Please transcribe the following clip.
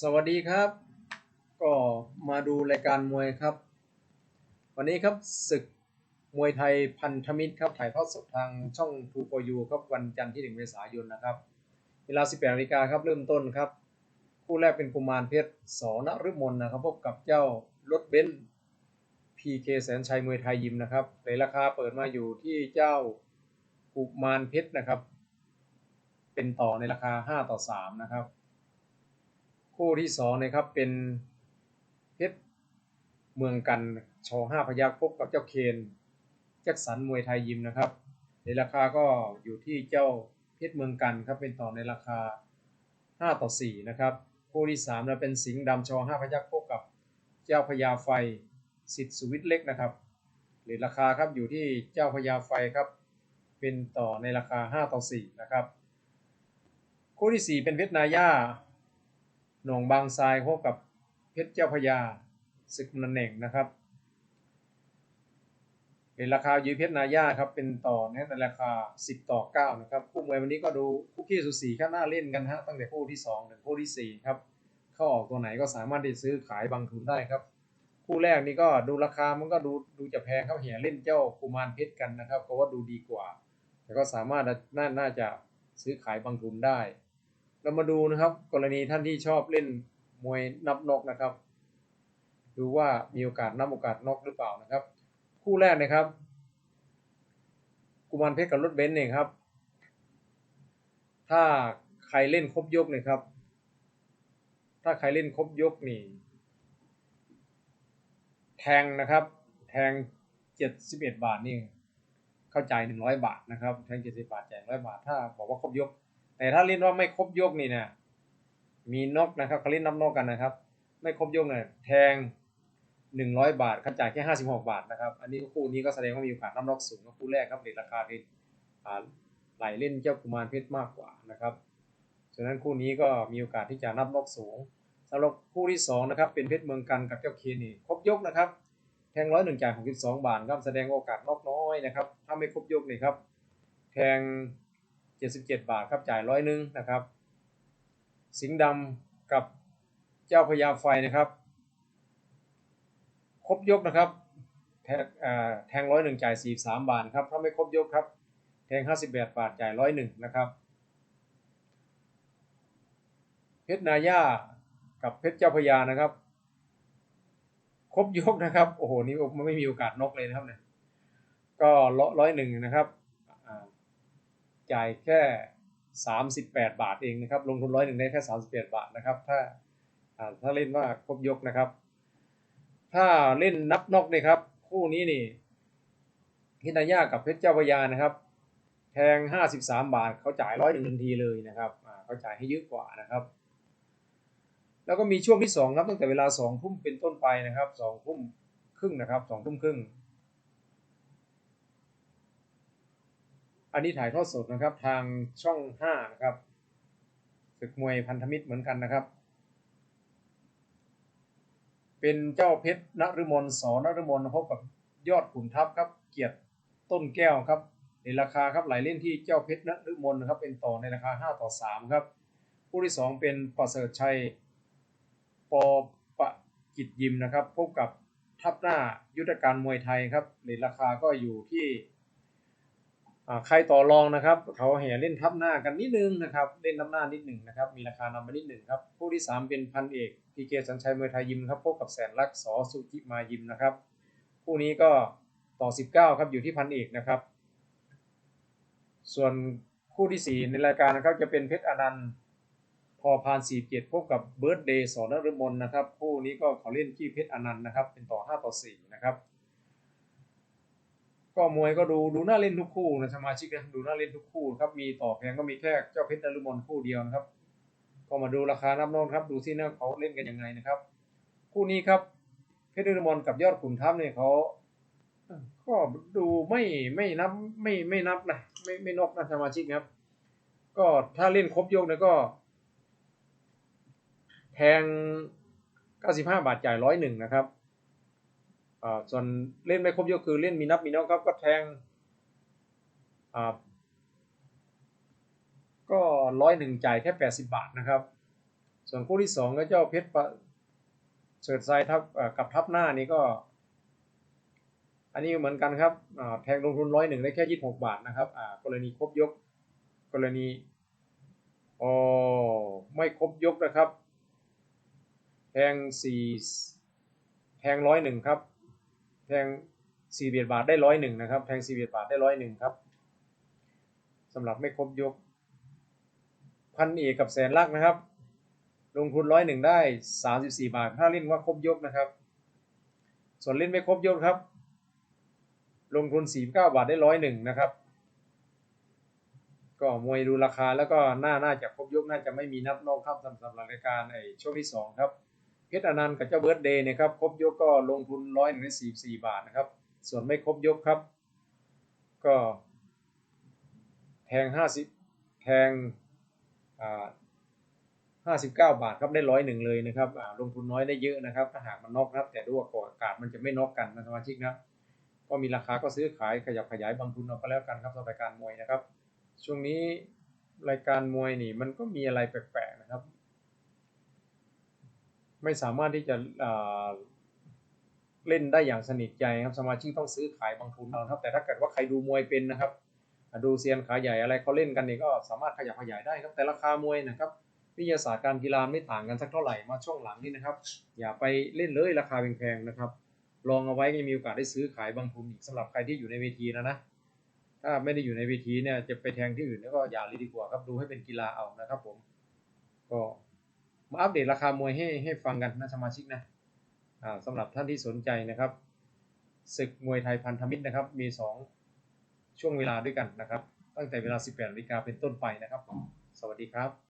สวัสดีครับ ก็มาดูรายการมวยครับ วันนี้ครับศึกมวยไทยพันธมิตรครับถ่ายทอดสดทางช่อง t ู for You ครับวันจันทร์ที่ 1 เมษายนนะครับ เวลา 18นาฬิกาครับเริ่มต้นครับ คู่แรกเป็นกุมารเพชรสอนฤมลนะครับ พบกับเจ้ารถเบนซ์ PK แสนชัยมวยไทยยิมนะครับในราคาเปิดมาอยู่ที่เจ้ากุมารเพชรนะครับ เป็นต่อในราคา 5 ต่อ 3 นะครับ คู่ที่สองนะครับเป็นเพชรเมืองกันชอห้าพยักพบกับเจ้าเคนแจ็คสันมวยไทยยิมนะครับในราคาก็อยู่ที่เจ้าเพชรเมืองกันครับเป็นต่อในราคา 5 ต่อ 4 นะครับ คู่ที่3นะเป็นสิงห์ดำชอห้าพยักพบกับเจ้าพญาไฟสิทธิสุวิทย์เล็กนะครับหรือราคาครับอยู่ที่เจ้าพญาไฟครับเป็นต่อในราคา 5 ต่อ 4 นะครับ คู่ที่ 4 เป็นเพชรนาย่า หนองบางทรายพบกับเพชรเจ้าพญาศึกนันเน่งนะครับเป็นราคายืเพชรนาย่าครับเป็นต่อในราคา 10 ต่อ 9 นะครับคู่มวยวันนี้ก็ดูคู่ขี้สุสีข้างหน้าเล่นกันฮะตั้งแต่คู่ที่2ถึงคู่ที่ 4 ครับเข้าออกตัวไหนก็สามารถที่ซื้อขายบางทุนได้ครับ คู่แรกนี่ก็ดูราคามันก็ดูดูจะแพงครับเหียเล่นเจ้ากุมารเพชรกันนะครับก็ว่าดูดีกว่า แต่ก็สามารถน่าน่าจะซื้อขายบางทุนได้ เรามาดูนะครับ กรณีท่านที่ชอบเล่นมวยนับนกนะครับ ดูว่ามีโอกาสนับโอกาสนกหรือเปล่านะครับ คู่แรกนะครับ กุมารเพชรกับรถเบนซ์เนี่ยครับ ถ้าใครเล่นครบยกเนี่ยครับ ถ้าใครเล่นครบยกนี่ แทงนะครับ แทงเจ็ดสิบเอ็ดบาทนี่เข้าใจหนึ่งร้อยบาทนะครับ แทงเจ็ดสิบาทแจ่ายร้อยบาท ถ้าบอกว่าครบยก แต่ถ้าเล่นว่าไม่ครบยกนี่นี่ยมีนกนะครับเขาเล่นนับนกกันนะครับ ไม่ครบยกเนี่ยแทงหนึ่งร้อยบาทเขาจ่ายแค่ห้าสิบหกบาทนะครับ อันนี้คู่นี้ก็แสดงว่ามีโอกาสนับนกสูงกว่าคู่แรกครับเด็ราคาที่ไหลเล่นเจ้ากุมารเพชรมากกว่านะครับฉะนั้นคู่นี้ก็มีโอกาสที่จะนับนกสูงสำหรับคู่ที่สองนะครับเป็นเพชรเมืองกันกับเจ้าเคนี่ครบยกนะครับแทงร้อยหนึ่งจ่ายหกสิบสองบาทครับแสดงโอกาสนกน้อยนะครับถ้าไม่ครบยกนี่ครับแทง 77 บาทครับจ่ายร้อยหนึ่งนะครับ สิงห์ดำกับเจ้าพญาไฟนะครับ ครบยกนะครับ แทงแทงร้อยหนึ่งจ่ายสี่สามบาทครับ ถ้าไม่ครบยกครับ แทงห้าสิบแปดบาทจ่ายร้อยหนึ่งนะครับเพชรนาย่ากับเพชรเจ้าพญานะครับ ครบยกนะครับ โอ้โห นี่มันไม่มีโอกาสนกเลยนะครับเนี่ย ก็ร้อยหนึ่งนะครับ จ่ายแค่ 38 บาทเองนะครับ ลงทุนร้อยหนึ่งได้แค่ 38 บาทนะครับ ถ้าถ้าเล่นว่าครบยกนะครับ ถ้าเล่นนับนอกนี่ครับ คู่นี้นี่ฮินายากับเพชรเจ้าพยานะครับแทง53 บาทเขาจ่ายร้อยหนึ่งทันทีเลยนะครับเขาจ่ายให้เยอะกว่านะครับ แล้วก็มีช่วงที่2ครับตั้งแต่เวลา2ทุ่มเป็นต้นไปนะครับ2ทุ่มครึ่งนะครับ2ทุ่มครึ่ง อันนี้ถ่ายทอดสดนะครับ ทางช่อง5นะครับศึกมวยพันธมิตรเหมือนกันนะครับ เป็นเจ้าเพชรนฤมลสอนฤมลพบกับยอดขุนทัพครับ เกียรติต้นแก้วครับในราคาครับไหลเล่นที่เจ้าเพชรนฤมลนะครับ เป็นต่อในราคา 5 ต่อ 3 ครับ ผู้ที่ 2 เป็นประเสริฐชัยปอปะกิจยิมนะครับ พบกับทัพหน้ายุทธการมวยไทยครับในราคาก็อยู่ที่ ใครต่อรองนะครับ เขาแห่เล่นทับหน้ากันนิดนึงนะครับ เล่นทับหน้านิดหนึ่งนะครับ มีราคานำมานิดหนึ่งครับคู่ที่ 3 เป็นพันเอกพีเกสัญชัยเมยไทยยิมครับพบกับแสนลักสอสุจิมายิมนะครับคู่นี้ก็ต่อ 19 ครับอยู่ที่พันเอกนะครับ ส่วนคู่ที่ 4 ในรายการนะครับจะเป็นเพชรอนันต์พอพานสี่เกียรติพบกับเบิร์ดเดย์สอนฤมลนะครับ คู่นี้ก็เขาเล่นที่เพชรอนันต์นะครับ เป็นต่อ 5 ต่อ 4 นะครับ ก็มวยก็ดูดูน่าเล่นทุกคู่นะสมาชิกนะดูน่าเล่นทุกคู่ครับมีต่อแพงก็มีแค่เจ้าเพชรนรุมนคู่เดียวนะครับ ก็มาดูราคานับน้อนครับ ดูที่น่าเขาเล่นกันยังไงนะครับ คู่นี้ครับเพชรนรุมนกับยอดขุนทัพเนี่ยเขาก็ดูไม่ไม่นับไม่ไม่นับนะไม่ไม่นกนะสมาชิกครับ ก็ถ้าเล่นครบยกเนี่ยก็แทง 95 บาทจ่ายร้อยหนึ่งนะครับ ส่วนเล่นไม่ครบยกคือเล่นมีนับมีนอกครับก็แทงก็ร้อยหนึ่งจ่ายแค่แปดสิบบาทนะครับ ส่วนคู่ที่สองก็เจ้าเพชรเสริฐทรายทับกับทับหน้านี่ก็ อันนี้เหมือนกันครับแทงลงทุนร้อยหนึ่งได้แค่ยี่สิบหกบาทนะครับอ่ากรณีครบยกกรณีอ๋อไม่ครบยกนะครับ แทงสี่แทงร้อยหนึ่งครับ แทงสี่เบียดบาทได้ร้อยหนึ่งนะครับแทงสี่เบียดบาทได้ร้อยหนึ่งครับสำหรับไม่ครบยก พันเอกกับแสนลักนะครับ ลงทุนร้อยหนึ่งได้สามสิบสี่บาท ถ้าเล่นว่าครบยกนะครับ ส่วนเล่นไม่ครบยกครับ ลงทุนสี่เก้าบาทได้ร้อยหนึ่งนะครับ ก็มวยดูราคาแล้วก็น่าน่าจะครบยกน่าจะไม่มีนับนอกครับสำหรับรายการไอ้ช่วงที่สองครับ ชรอนันต์กับเจ้าเบิร์ดเดย์เนี่ยครับครบยกก็ลงทุนร้อยหนึ่งได้สี่สี่บาทนะครับ ส่วนไม่ครบยกครับ ก็แทงห้าสิบแทงอ่าห้าสิบเก้าบาทครับได้ร้อยหนึ่งเลยนะครับอ่าลงทุนน้อยได้เยอะนะครับ ถ้าหากมันนอกครับแต่ดูว่าก่ออากาศมันจะไม่นอกกันนะสมาชิกนะก็มีราคาก็ซื้อขายขยับขยายบางทุนเอาก็แล้วกันครับสำหรับรายการมวยนะครับ ช่วงนี้รายการมวยนี่มันก็มีอะไรแปลกๆนะครับ ไม่สามารถที่จะเล่นได้อย่างสนิทใจครับสมาชิกต้องซื้อขายบางทุนเอาครับ แต่ถ้าเกิดว่าใครดูมวยเป็นนะครับ ดูเซียนขาใหญ่อะไรเขาเล่นกันนี่ก็สามารถขยับขยายได้ครับ แต่ราคามวยนะครับวิทยาศาสตร์การกีฬาไม่ต่างกันสักเท่าไหร่มาช่วงหลังนี่นะครับ อย่าไปเล่นเลยราคาแพงๆนะครับ ลองเอาไว้ก็มีโอกาสได้ซื้อขายบางทุนอีกสำหรับใครที่อยู่ในเวทีนะนะถ้าไม่ได้อยู่ในเวทีเนี่ยจะไปแทงที่อื่นแล้วก็อย่าเลยดีกว่าครับดูให้เป็นกีฬาเอานะครับ ผมก็ มาอัปเดตราคามวยให้ให้ฟังกันนะสมาชิกนะสำหรับท่านที่สนใจนะครับศึกมวยไทยพันธมิตรนะครับมีสองช่วงเวลาด้วยกันนะครับ ตั้งแต่เวลา 18นาฬิกาเป็นต้นไปนะครับ สวัสดีครับ